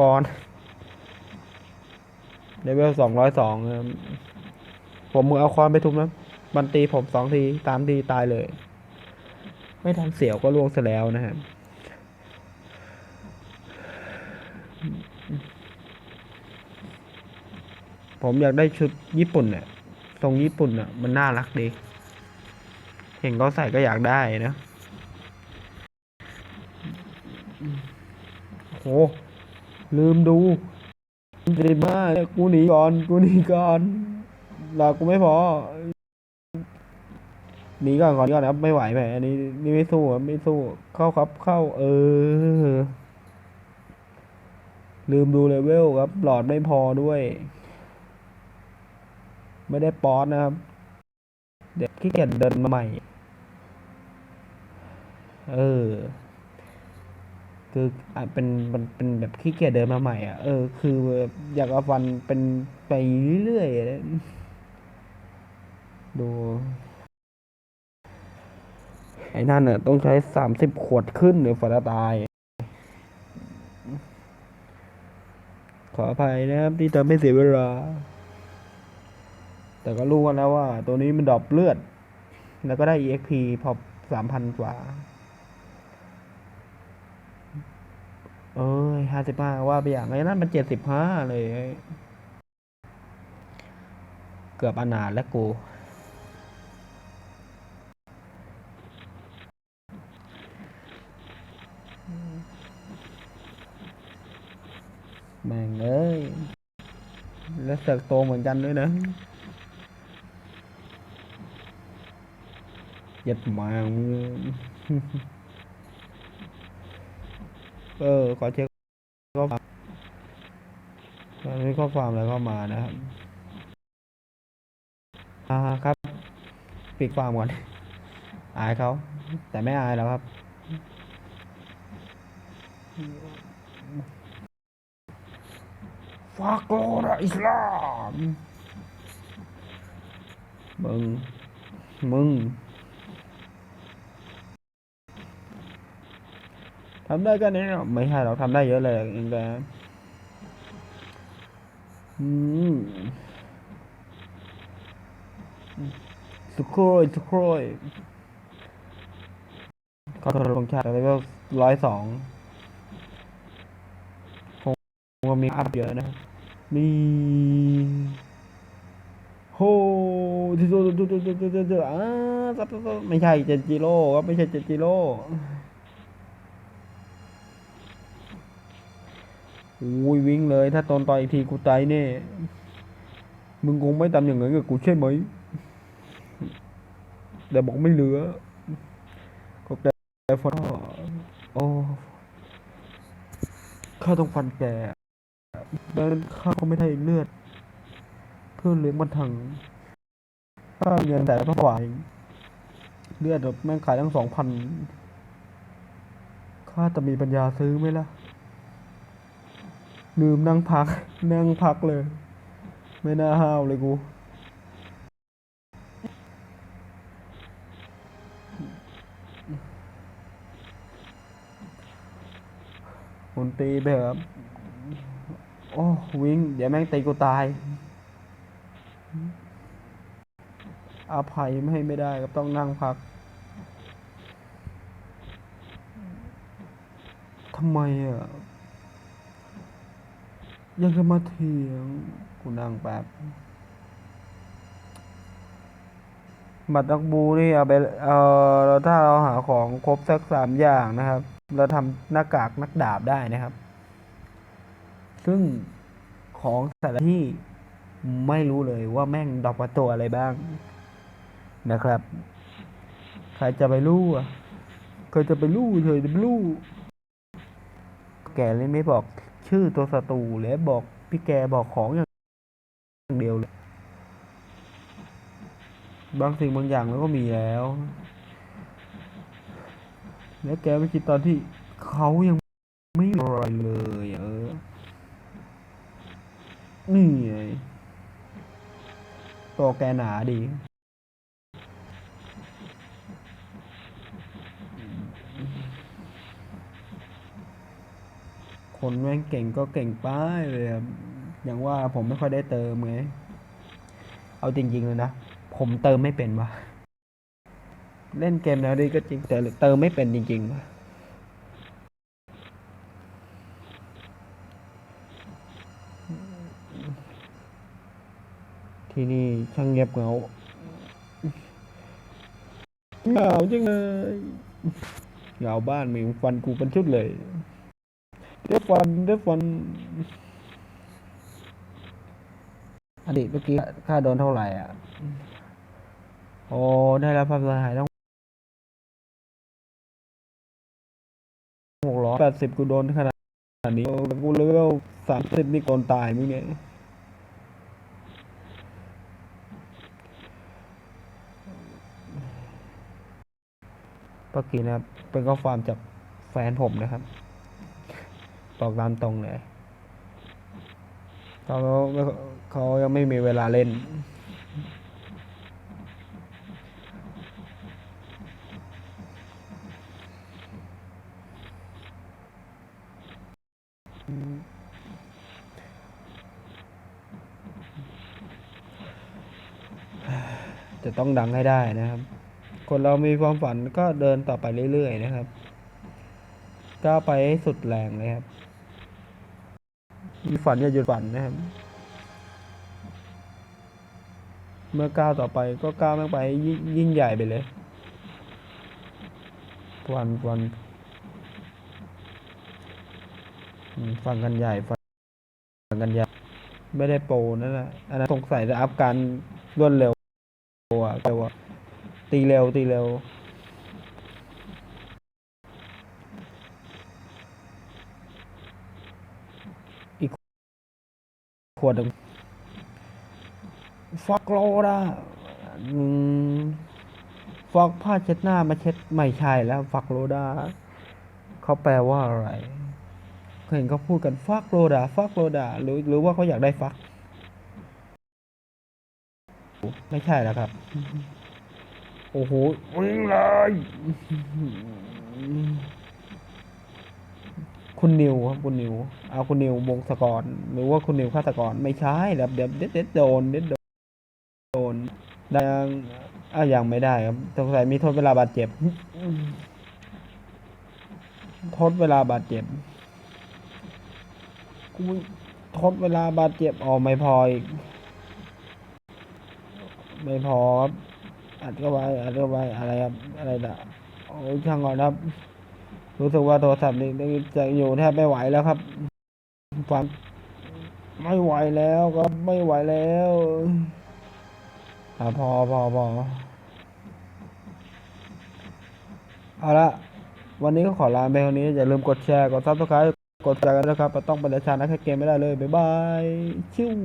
กรเลเวลสองร้อยสองผมมือเอาคอนไปทุบนะมันตีผมสองทีสามทีตายเลย ไม่ทันเสียวก็ล่วงซะแล้วนะครับผมอยากได้ชุดญี่ปุ่นเนี่ยทรงญี่ปุ่นอะ มันน่ารักดี เห็นเขาใส่ก็อยากได้นะโห ลืมดูดีมากกูหนีก่อน กูหนีก่อน หลากูไม่พอ หนีก่อนก่อนก่อนครับไม่ไหวแหมอันนี้นี่ไม่สู้อะไม่สู้ เข้าครับเข้า เออ ลืมดูเลเวลครับ หลอดไม่พอด้วย ไม่ได้ป๊อตนะครับ เด็กขี้เกียจเดินมาใหม่ เออ คืออะเป็นมันเป็นแบบขี้เกียจเดินมาใหม่อะเออคืออยากเอาฟันเป็นไปเรื่อยๆดูไอ้นั่นน่ะต้องใช้สามสิบขวดขึ้นหรือฝันจะตาย ขออภัยนะครับที่ทำให้เสียเวลา แต่ก็รู้กันแล้วว่า ตัวนี้มันดรอปเลือด แล้วก็ได้ EXP พอสามพันกว่า เอ้ยห้าสิบห้าว่าไปอย่างไอ้นั่นมันเจ็ดสิบห้าเลย เกือบอนาถแล้วกู แม่งเอ้ย แล้วเสกโตเหมือนกันด้วยนะยัดมามึง เออ ขอเช็คข้อความตอนนี้ข้อความอะไรเข้ามานะครับ อ่าครับ ปิดความก่อน อายเขา แต่ไม่อายแล้วครับ ฟากโกรอิสลาม มึง มึง ทำได้ก็นี้ไม่ใช่เราทำได้เยอะเลยเองแกอืมสุโคยสุโคยเขาทดลงชาติแล้วก็ร้อยสองคงคงมีอัพเยอะนะนี่โหที่สุดที่สุดที่สุดที่สุดอ่าซับซับซับไม่ใช่เจนจิโร่ครับไม่ใช่เจนจิโร่ อุ้ยวิ่งเลย ถ้าตอนต่อยอีกทีกูตายแน่มึงคงไม่ทำอย่างนั้นกับกูใช่ไหม แต่บอกไม่เหลือ ก็แต่ฟันโอ้ข้าต้องฟันแกดังนั้นข้าก็ไม่ได้เลือด เพื่อเลี้ยงมันถังข้าเงินแต่พระหวเลือดแบบแม่งขายตั้งสองพัน ข้าจะมีปัญญาซื้อไหมล่ะ ลืมนั่งพัก นั่งพักเลย ไม่น่าห้าวเลยกู คนตีไปครับโอ้วิ่ง เดี๋ยวแม่งตีกูตาย อาภัยไม่ให้ไม่ได้ครับต้องนั่งพักทำไมอะ ยังจะมาเถียงกูนั่งแป๊บบัตรนักบูนี่เอาไปเออเราถ้าเราหาของครบสักสามอย่างนะครับ เราทำหน้ากากนักดาบได้นะครับ ซึ่งของแต่ละที่ไม่รู้เลยว่าแม่งดอกประตัวอะไรบ้างนะครับ ใครจะไปรู้อะใครจะไปรู้เฉยจะไปรู้ แกเลยไม่บอก ชื่อตัวศัตรูเลยบอกพี่แกบอกของอย่างเดียวเลยบางสิ่งบางอย่างแล้วก็มีแล้ว แล้วแกไม่คิดตอนที่เขายังไม่อะไรเลยเออ นี่ไงตัวแกหนาดี คนแม่งเก่งก็เก่งไปเลยครับอย่างว่าผมไม่ค่อยได้เติมไงเอาจริงๆเลยนะ ผมเติมไม่เป็นวะเล่นเกมแล้วดีก็จริงแต่เติมไม่เป็นจริงๆวะที่นี่ช่างเงียบเหงาเหงาจังเลยเหงาบ้านมีฟันกูเป็นชุดเลย เด็บฟันเด็บฟันอดีตเมื่อกี้ค่าโดนเท่าไหร่อะ โอ้ ได้รับความเสียหายต้องหกร้อยแปดสิบกูโดนขนาดนี้กูเลเวลสามสิบนี่โดนตายมั้งเนี่ยเมื่อกี้นะครับเป็นข้อความจากแฟนผมนะครับ บอกตามตรงเลยเขาเขายังไม่มีเวลาเล่น จะต้องดังให้ได้นะครับ คนเรามีความฝันก็เดินต่อไปเรื่อยๆนะครับก้าวไปให้สุดแรงเลยครับ มีฝันอย่าหยุดฝันนะครับ เมื่อก้าวต่อไปก็ก้าวม่งไปยิ่งยิ่งใหญ่ไปเลยวันวันฟังกันใหญ่ฟังกันใหญ่ไม่ได้โปรนั่นแหละอันนั้นสงสัยจะอัพการรวดเร็วอะเร็วตีเร็วตีเร็ว ขวดฟักโลดอะฟักผ้าเช็ดหน้ามาเช็ดไม่ใช่แล้วฟักโลดาเขาแปลว่าอะไรเคยเห็นเขาพูดกันฟักโลดาฟักโลดาหรือหรือว่าเขาอยากได้ฟัก ไม่ใช่แล้วครับ โอ้โหวิ่งเลย คุณนิวครับคุณนิว เอาคุณนิววงศกรหรือว่าคุณนิวฆาตกรไม่ใช่แล้วเดี๋ยวเด็ดเด็ดโดนเด็ดโดนด้ยังอะยังไม่ได้ครับสงสัยมีโทษเวลาบาดเจ็บโทดเวลาบาดเจ็บกูทดเวลาบาดเจ็บอ๋อไม่พออีก ไม่พอครับอัดก็ไว้อัดก็ไว้อะไรครับอะไรนะโอ้ยช่างก่อนครับ รู้สึกว่าโทรศัพท์นี่จะอยู่แทบไม่ไหวแล้วครับฟังไม่ไหวแล้วครับไม่ไหวแล้วอะพอพอพอเอาละวันนี้ก็ขอลาไปเท่านี้อย่าลืมกดแชร์ กดซับสไครต์กดใจกันนะครับต้องเป็นราชานักแข่เกมไม่ได้เลย บ๊ายบาย ชิว